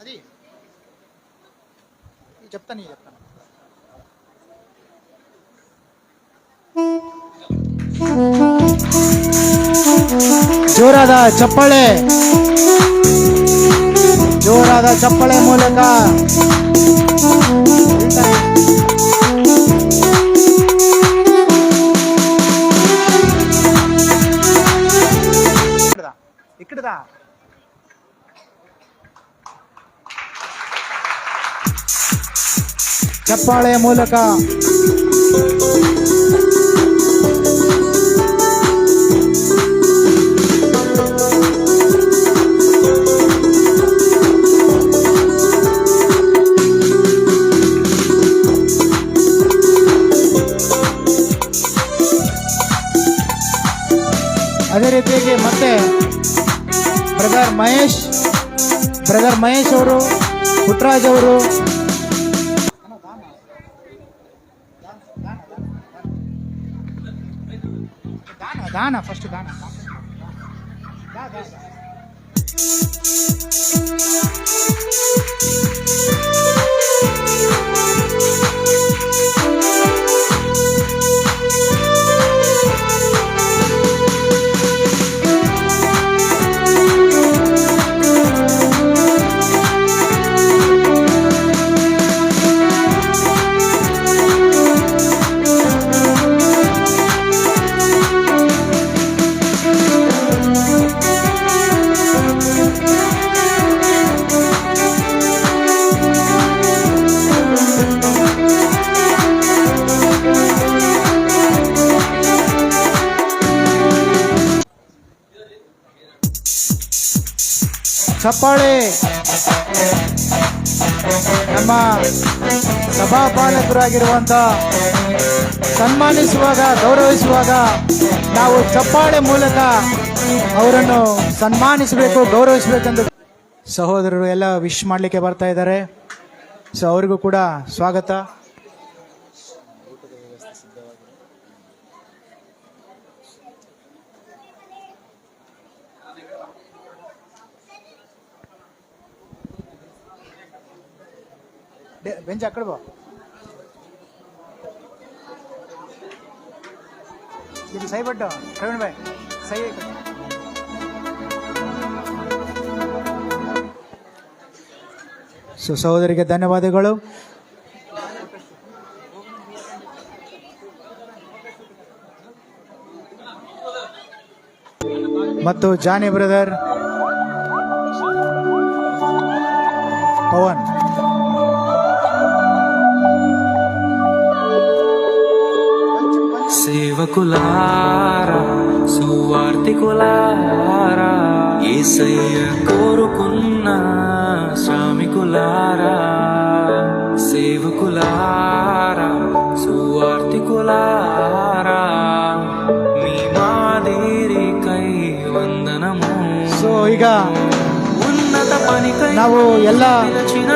అది చెప్తాను నీ చెప్తాను ಜೋರಾದ ಚಪ್ಪಳೆ ಜೋರಾದ ಚಪ್ಪಳೆ ಮೂಲಕ ಚಪ್ಪಾಳೆಯ ಮೂಲಕ. ಅದೇ ರೀತಿಯಾಗಿ ಮತ್ತೆ ಬ್ರದರ್ ಮಹೇಶ್ ಬ್ರದರ್ ಮಹೇಶ್ ಅವರು ಪುಟ್ರಾಜ್ ಅವರು దానా దానా ఫస్ట్ దానా దా దా ಚಪ್ಪಾಳೆ. ನಮ್ಮ ಸಭಾಪಾಲಕರಾಗಿರುವಂತ ಸನ್ಮಾನಿಸುವಾಗ, ಗೌರವಿಸುವಾಗ ನಾವು ಚಪ್ಪಾಳೆ ಮೂಲಕ ಅವರನ್ನು ಸನ್ಮಾನಿಸಬೇಕು, ಗೌರವಿಸಬೇಕೆಂದು ಸಹೋದರರು ಎಲ್ಲ ವಿಶ್ ಮಾಡಲಿಕ್ಕೆ ಬರ್ತಾ ಇದ್ದಾರೆ. ಸೊ ಅವರಿಗೂ ಕೂಡ ಸ್ವಾಗತ. ಬೆಂಚ್ ಬಾ. ಇದು ಸೈ ಬಟ್ಟು ಪ್ರವೀಣ್ ಸೈ ಐತೆ. ಸೊ ಸಹೋದರಿಗೆ ಧನ್ಯವಾದಗಳು. ಮತ್ತು ಜಾನಿ ಬ್ರದರ್, ಪವನ್. సేవకులారా సువార్తికులారా ఏసయ్య కోరుకున్న శ్రామికులారా సేవకులారా సువార్తికులారా మీ మాదిరికై వందనము ಸೊ ಈಗ ఉన్నత పనికై ನಾವು ಎಲ್ಲ పిలిచిన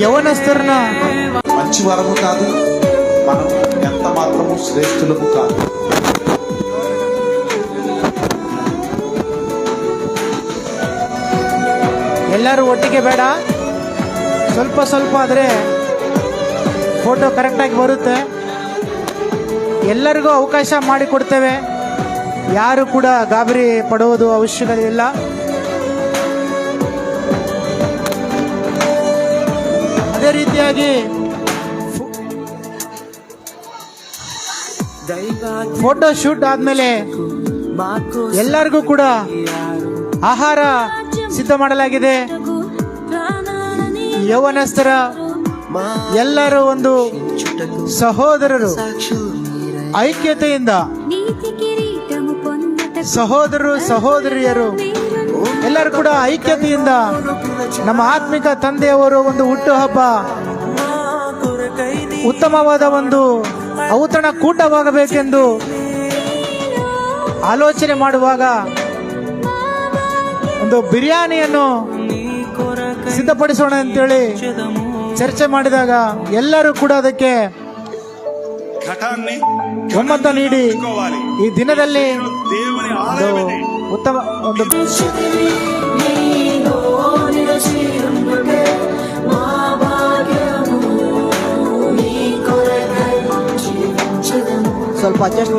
ಯವನಸ್ಥರನ್ನ మంచి వరము కాదు మనం ఎంత మాత్రము శ్రేష్ఠులము కాదు ಎಲ್ಲರೂ ಒಟ್ಟಿಗೆ ಬೇಡ ಸ್ವಲ್ಪ ಸ್ವಲ್ಪ ಆದರೆ ಫೋಟೋ ಕರೆಕ್ಟಾಗಿ ಬರುತ್ತೆ ಎಲ್ಲರಿಗೂ ಅವಕಾಶ ಮಾಡಿಕೊಡ್ತೇವೆ ಯಾರು ಕೂಡ ಗಾಬರಿ ಪಡುವುದು ಅವಶ್ಯಕತೆ ಇಲ್ಲ ಅದೇ ರೀತಿಯಾಗಿ ಫೋಟೋ ಶೂಟ್ ಆದ್ಮೇಲೆ ಎಲ್ಲರಿಗೂ ಕೂಡ ಆಹಾರ ಸಿದ್ಧ ಮಾಡಲಾಗಿದೆ. ಯೌವನಸ್ಥರ ಎಲ್ಲರೂ ಒಂದು ಸಹೋದರರು. ಐಕ್ಯತೆಯಿಂದ ಸಹೋದರರು, ಸಹೋದರಿಯರು, ಎಲ್ಲರೂ ಕೂಡ ಐಕ್ಯತೆಯಿಂದ ನಮ್ಮ ಆತ್ಮಿಕ ತಂದೆಯವರು ಒಂದು ಹುಟ್ಟುಹಬ್ಬ. ಉತ್ತಮವಾದ ಒಂದು ಔತಣ ಕೂಟವಾಗಬೇಕೆಂದು ಆಲೋಚನೆ ಮಾಡುವಾಗ ಒಂದು ಬಿರಿಯಾನಿಯನ್ನು ಸಿದ್ಧಪಡಿಸೋಣ ಅಂತೇಳಿ ಚರ್ಚೆ ಮಾಡಿದಾಗ ಎಲ್ಲರೂ ಕೂಡ ಅದಕ್ಕೆ ಒಮ್ಮತ ನೀಡಿ ಈ ದಿನದಲ್ಲಿ ಉತ್ತಮ ಒಂದು ಸ್ವಲ್ಪ ಅಡ್ಜಸ್ಟ್